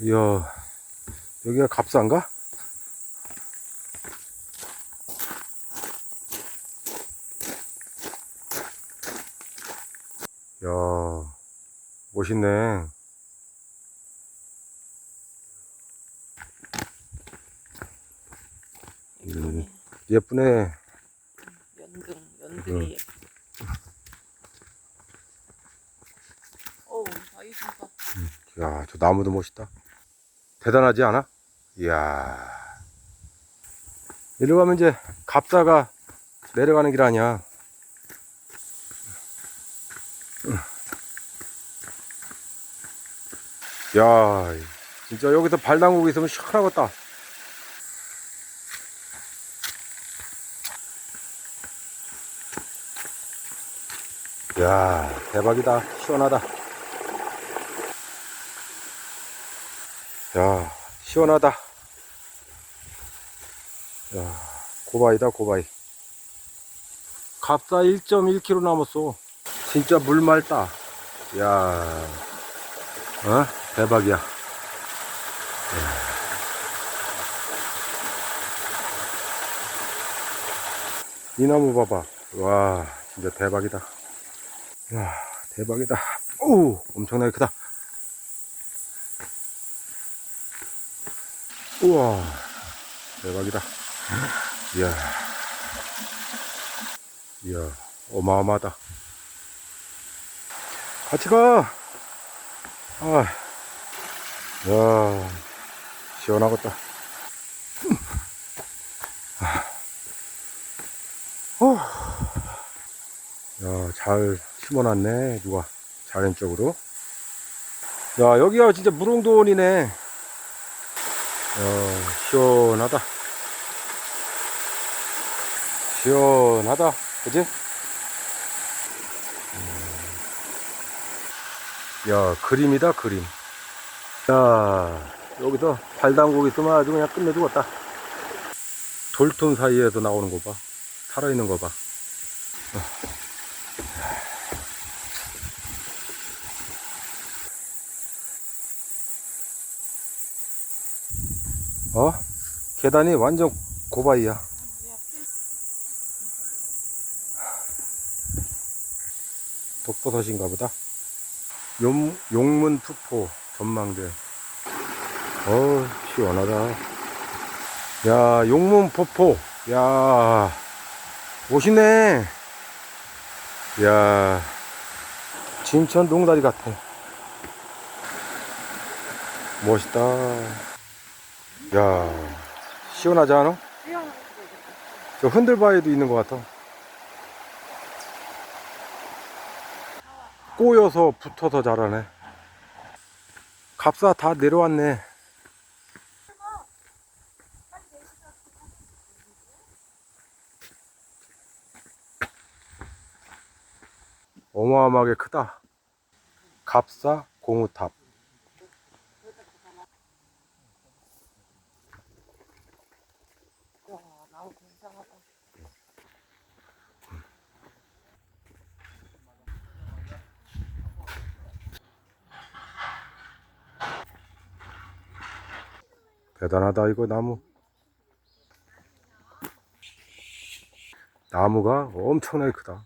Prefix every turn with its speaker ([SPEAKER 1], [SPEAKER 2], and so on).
[SPEAKER 1] 이야, 여기가 갑사인가? 야, 멋있네. 예쁘네.
[SPEAKER 2] 연등, 연등이 예뻐. 어우, 아이 진짜.
[SPEAKER 1] 야, 저 나무도 멋있다. 대단하지 않아? 이야. 이리로 가면 이제 갑사가 내려가는 길 아니야. 야, 진짜 여기서 발 담그고 있으면 시원하겠다. 야, 대박이다. 시원하다. 야, 시원하다. 야, 고바이다, 고바이. 갑사 1.1km 남았어. 진짜 물 맑다. 야, 어? 대박이야. 야. 이 나무 봐봐. 와, 진짜 대박이다. 야, 대박이다. 오, 엄청나게 크다. 우와 대박이다. 이야 이야 어마어마하다. 같이 가! 아, 야 시원하겠다. 어. 야 잘 심어놨네 누가. 자연 쪽으로. 야 여기가 진짜 무릉도원이네 어, 시원하다. 시원하다. 그지? 음. 야, 그림이다, 그림. 야, 여기서 발 담그고 있으면 아주 그냥 끝내 주겠다. 돌톤 사이에서 나오는 거 봐. 살아있는 거 봐. 어? 계단이 완전 고바이야. 독버섯인가 보다. 용, 용문 푸포 전망대. 어 시원하다. 야, 용문 폭포. 야, 멋있네. 야, 진천 농다리 같아. 멋있다. 야, 시원하지 않아? 저 흔들바위도 있는 것 같아. 꼬여서 붙어서 자라네. 갑사 다 내려왔네. 어마어마하게 크다. 갑사 공우탑.
[SPEAKER 2] 와, 나무 굉장하다.
[SPEAKER 1] 대단하다 이거 나무. 나무가 엄청나게 크다